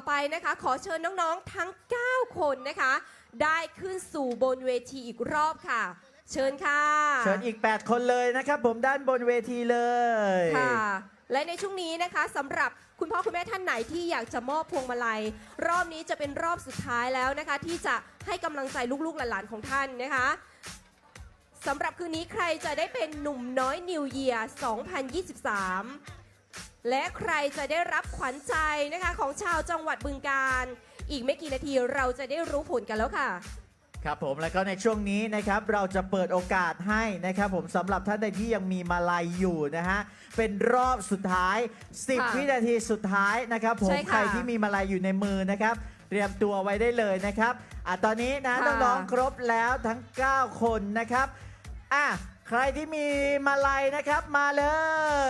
ต่อไปนะคะขอเชิญน้องๆทั้ง 9 คนนะคะ ได้ขึ้นสู่บนเวทีอีกรอบค่ะ เชิญค่ะเชิญอีก 8 คนเลยนะครับผมด้านบนเวทีเลยค่ะ และในช่วงนี้นะคะสำหรับคุณพ่อคุณแม่ท่านไหนที่อยากจะมอบพวงมาลัย รอบนี้จะเป็นรอบสุดท้ายแล้วนะคะ ที่จะให้กำลังใจลูกๆหลานๆของท่านนะคะสำหรับคืนนี้ใครจะได้เป็นหนุ่มน้อยนิวเยียร์2023 และใครจะได้รับขวัญใจนะคะของชาวจังหวัดบึงการ อีกไม่กี่นาทีเราจะได้รู้ผลกันแล้วค่ะ ครับผมแล้วก็ในช่วงนี้นะครับเราจะเปิดโอกาสให้นะครับผมสำหรับท่านใดที่ยังมีมาลัยอยู่นะฮะเป็นรอบสุดท้าย10ค่ะวินาทีสุดท้ายนะครับผมใช่ค่ะใครที่มีมาลัยอยู่ในมือนะครับ เตรียมตัวไว้ได้เลยนะครับอะตอนนี้นะค่ะ น้องๆครบแล้วทั้ง 9 คนนะครับอะ ใครที่มีมาลัยนะครับมาเล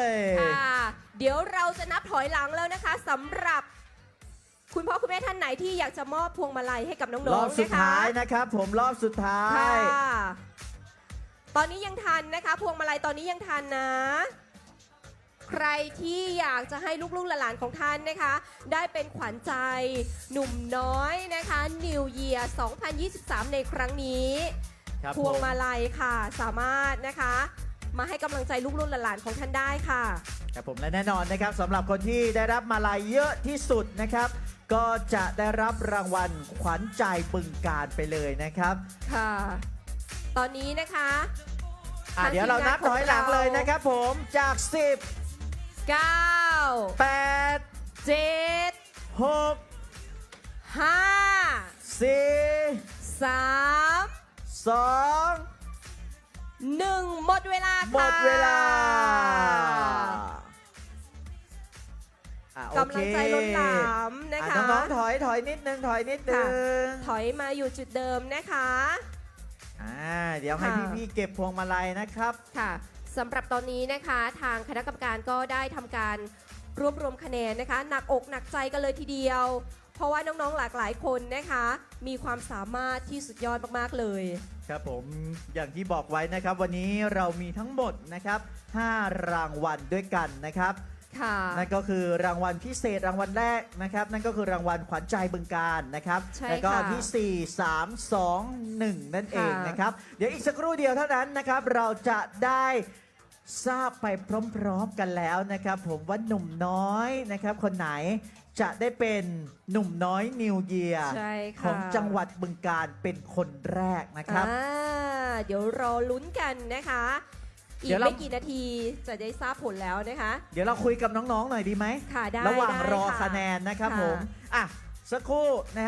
ย ค่ะเดี๋ยวเราจะนับถอยหลังแล้วนะคะสำหรับ คุณพ่อคุณแม่ท่านไหนที่อยากจะมอบพวงมาลัยให้กับน้องๆรอบสุดนะคะท้ายนะครับ ผมรอบสุดท้าค่ะ ย ตอนนี้ยังทันนะคะ พวงมาลัยตอนนี้ยังทันนะ ใครที่อยากจะให้ลูกๆหลานๆของท่านนะคะ ได้เป็นขวัญใจหนุ่มน้อยนะคะ New Year 2023 ในครั้งนี้ ครับพวงผมมาลัยค่ะ สามารถนะคะ มาให้กำลังใจลูกๆหลานๆของท่านได้ค่ะ ครับผมและแน่นอนนะครับสำหรับคนที่ได้รับมาลัยเยอะที่สุดนะครับ ก็จะได้รับรางวัลขวัญใจบึงการไปเลยนะครับค่ะ ตอนนี้นะคะอะทางเดี๋ยวเรานับทีมงานของถอยหลังเราเลยนะครับผมจาก 10 9 8 7 6 5 4 3 2 1หมดเวลาค่ะหมดเวลาอะโอเคกำลังใจล้นหลามนะอะคะน้องๆถอยถอยนิดนึงถอยนิดนึค่ะ งถอยมาอยู่จุดเดิมนะคะ อ่าเดี๋ยวให้ค่ะ พี่ๆเก็บพวงมาลัยนะครับ ค่ะสำหรับตอนนี้นะคะทางคณะกรรมการก็ได้ทำการรวบรวมคะแนนนะคะ หนักอกหนักใจกันเลยทีเดียว เพราะว่าน้องๆหลากหลายคนนะคะ มีความสามารถที่สุดยอดมากๆเลย ครับผมอย่างที่บอกไว้นะครับ วันนี้เรามีทั้งหมดนะครับ5รางวัลด้วยกันนะครับ ค่ะ นั่นก็คือรางวัลพิเศษรางวัลแรกนะครับ นั่นก็คือรางวัลขวัญใจบึงการนะครับใช่แล้วก็ค่ะที่ 4 3 2 1 นั่นเองค่ะ นะครับ เดี๋ยวอีกสักครู่เดียวเท่านั้นนะครับ เราจะได้ทราบไปพร้อมๆกันแล้วนะครับ ผมว่าหนุ่มน้อยนะครับ คนไหน จะได้เป็นหนุ่มน้อยนิวเยียใช่ค่ะ ของจังหวัดบึงการเป็นคนแรกนะครับ อ่าเดี๋ยวรอลุ้นกันนะคะ อีเดี๋กยวเรา ไม่กี่นาทีจะได้ทราบผลแล้วนะคะ เดี๋ยวเราคุยกับน้องๆหน่อยดีไหมค่ะได้ระหว่างได้รอค่ะคะแนนนะครับค่ะ ผมอะสักครู่นะฮะ